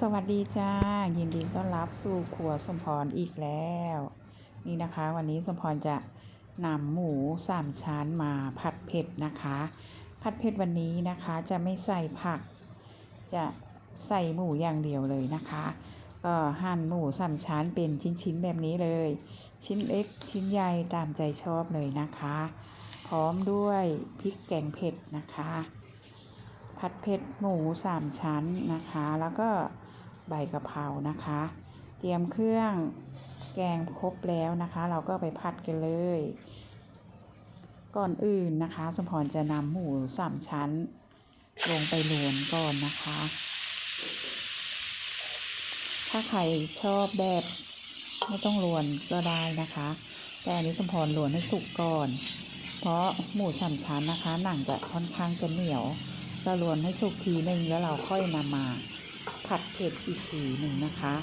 สวัสดีจ้า ยินดีต้อนรับสู่ครัวสมพรอีกแล้ว นี่นะคะ วันนี้สมพรจะนำหมูสามชั้นมาผัดเผ็ดนะคะ ผัดเผ็ดวันนี้นะคะจะไม่ใส่ผัก จะใส่หมูอย่างเดียวเลยนะคะ ก็หั่นหมูสามชั้นเป็นชิ้นๆแบบนี้เลย ชิ้นเล็กชิ้นใหญ่ตามใจชอบเลยนะคะ พร้อมด้วยพริกแกงเผ็ดนะคะ ผัดเผ็ดหมูสามชั้นนะคะ แล้วก็ ใบกะเพรานะคะ เตรียมเครื่องแกงครบแล้วนะคะ เราก็ไปผัดกันเลย ก่อนอื่นนะคะ สมพรจะนำหมูสามชั้น ลงไปลวนก่อนนะคะ ถ้าใครชอบแบบไม่ต้องลวนก็ได้นะคะ แต่อันนี้สมพรลวนให้สุกก่อน เพราะหมูสามชั้นนะคะ หนังจะค่อนข้างจะเหนียวเราลวนให้สุกทีหนึ่งแล้วเราค่อยนำมา ผัดเผ็ดอีกทีหนึ่งนะคะ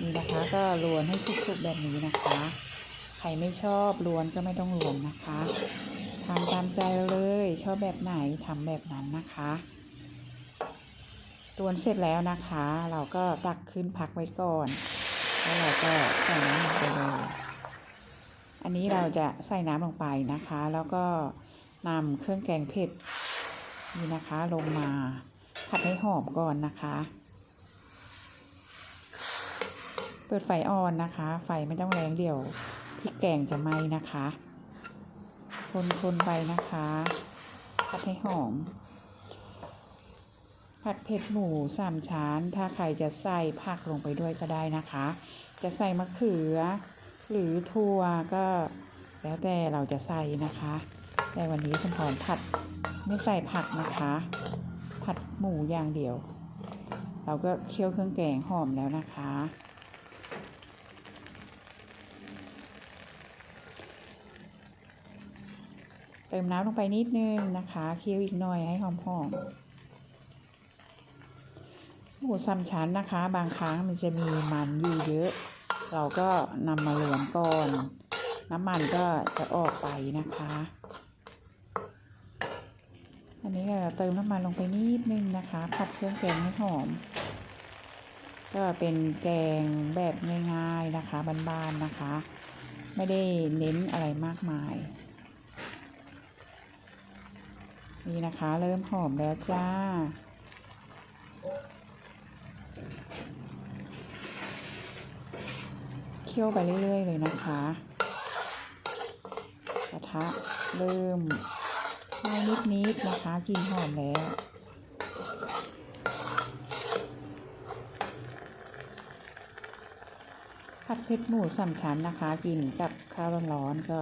นี่นะคะก็ลวนให้สุกๆแบบนี้นะคะ ใครไม่ชอบลวนก็ไม่ต้องลวนนะคะทำตามใจเราเลยชอบแบบไหนทำแบบนั้นนะคะลวนเสร็จแล้วนะคะ เราก็ตักขึ้นพักไว้ก่อน แล้วเราก็ใส่น้ำลงไปเลยอันนี้เราจะใส่น้ำลงไปนะคะ แล้วก็นำเครื่องแกงเผ็ดนี่นะคะลงมา ผัดให้หอมก่อนนะคะ เปิดไฟอ่อนนะคะ ไฟไม่ต้องแรงเดี๋ยวพริกแกงจะไหม้นะคะ คนๆไปนะคะผัดให้หอม ผัดเผ็ดหมูสามชั้น ถ้าใครจะใส่ผักลงไปด้วยก็ได้นะคะ จะใส่มะเขือ หรือถั่วก็แล้วแต่เราจะใส่นะคะ แต่วันนี้คุณพรผัดไม่ใส่ผักนะคะ ผัดหมูอย่างเดียว เราก็เคี่ยวเครื่องแกงหอมแล้วนะคะ เติมน้ำลงไปนิดนึงนะคะเคี่ยวอีกหน่อยให้หอมๆหมูสามชั้นนะคะ บางครั้งมันจะมีมันอยู่เยอะ เราก็นำมาเหลืองก่อน น้ำมันก็จะออกไปนะคะ อันนี้เราเติมน้ำมันลงไปนิดนึงนะคะ ผัดเครื่องแกงให้หอม ก็เป็นแกงแบบง่ายๆนะคะบานๆนะคะ ไม่ได้เน้นอะไรมากมาย นี่นะคะเริ่มหอมแล้วจ้าเคี่ยวไปเรื่อยๆเลยนะคะกระทะเริ่ม ไหม้นิดๆนะคะกลินหอมแล้วผัดเผ็ดหมูสามชั้นนะคะกินกับข้าวร้อนๆก็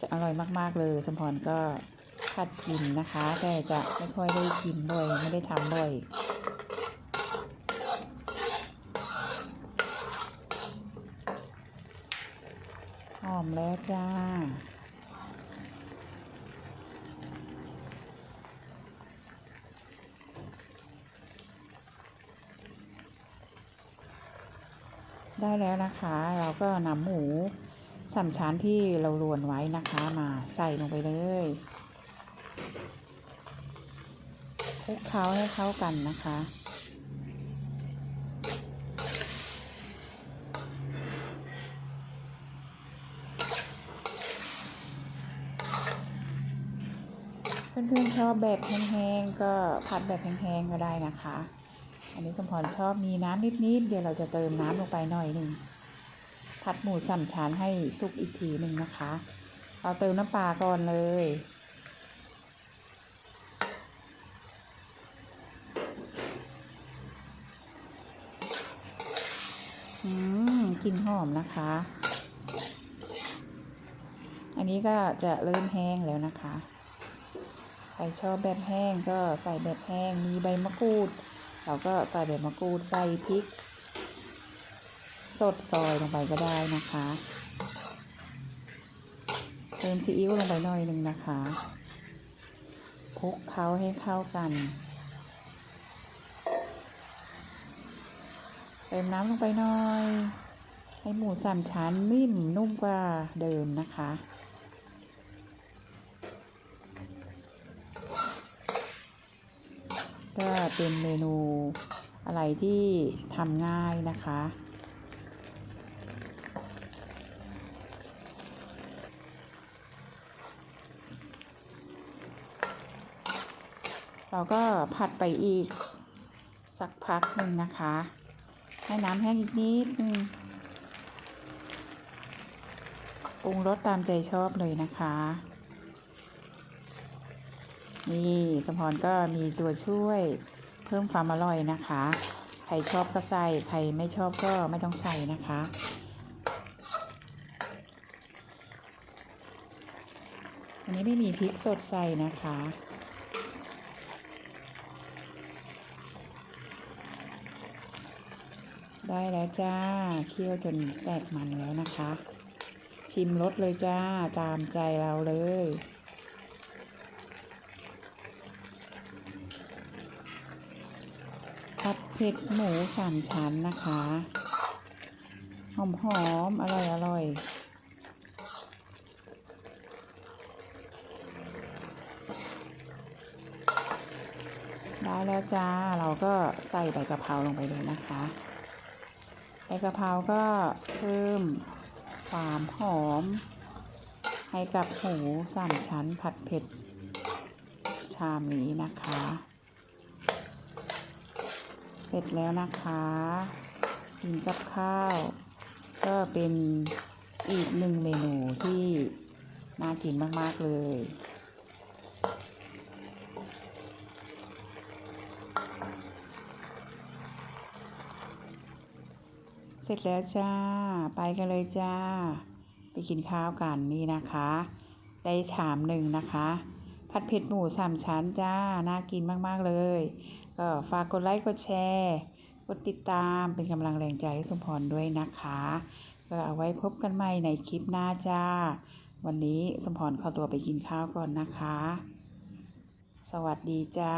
จะอร่อยมากๆเลยสมพรก็ผัดกินนะคะ แต่จะไม่ค่อยได้กินบ่อยไม่ได้ทำบ่อยหอมแล้วจ้า ได้แล้วนะคะ เราก็นำหมูสามชั้นที่เราลวนไว้นะคะมาใส่ลงไปเลยคลุกเคล้าให้เข้ากันนะคะเพื่อนๆชอบแบบแห้งๆก็ผัดแบบแห้งๆก็ได้นะคะ อันนี้สมพรชอบมีน้ำนิดๆเดี๋ยวเราจะเติมน้ำลงไปหน่อยหนึ่งผัดหมูสามชั้นให้สุกอีกทีหนึ่งนะคะ เราเติมน้ำปลาก่อนเลยอืมกลิ่นหอมนะคะ อันนี้ก็จะเริ่มแห้งแล้วนะคะ ใครชอบแบบแห้งก็ใส่แบบแห้ง มีใบมะกรูด เราก็ใส่ใบมะกรูดใส่พริก สดซอยลงไปก็ได้นะคะเติมซีอิ๊วลงไปหน่อยหนึ่งนะคะคลุกเคล้าให้เข้ากันเติมน้ำลงไปหน่อย ให้หมูสามชั้นนิ่มนุ่มกว่าเดิมนะคะ เป็นเมนูออะไรที่ทำง่ายนะคะ เราก็ผัดไปอีกสักพักหนึ่งนะคะ ให้น้ำแห้งอีกนิดนึงปรุงรสตามใจชอบเลยนะคะ นี่สมพรก็มีตัวช่วยเพิ่มความอร่อยนะคะ ใครชอบก็ใส่ ใครไม่ชอบก็ไม่ต้องใส่นะคะ อันนี้ไม่มีพริกสดใส่นะคะได้แล้วจ้า เคี่ยวจนแตกมันแล้วนะคะ ชิมรสเลยจ้า ตามใจเราเลย ผัด เผ็ดหมูสามชั้นนะคะ หอมหอมๆอร่อยอร่อยได้แล้วจ้า เราก็ใส่ใบกะเพราลงไปเลยนะคะใบกะเพราก็เพิ่มความหอม ให้กับหมูสามชั้นผัดเผ็ด ชามนี้นะคะ เสร็จแล้วนะคะกินกับข้าว ก็เป็นอีกหนึ่งเมนูที่น่ากินมาก ๆ เลย เสร็จแล้วจ้า ไปกันเลยจ้า ไปกินข้าวกันนี่นะคะ ได้ชามหนึ่งนะคะ ผัดเผ็ดหมูสามชั้นจ้า น่ากินมาก ๆ เลย ก็ฝากกดไลค์กดแชร์กดติดตามเป็นกำลังแรงใจให้สมพรด้วยนะคะ ก็เอาไว้พบกันใหม่ในคลิปหน้าจ้า วันนี้สมพรขอตัวไปกินข้าวก่อนนะคะ สวัสดีจ้า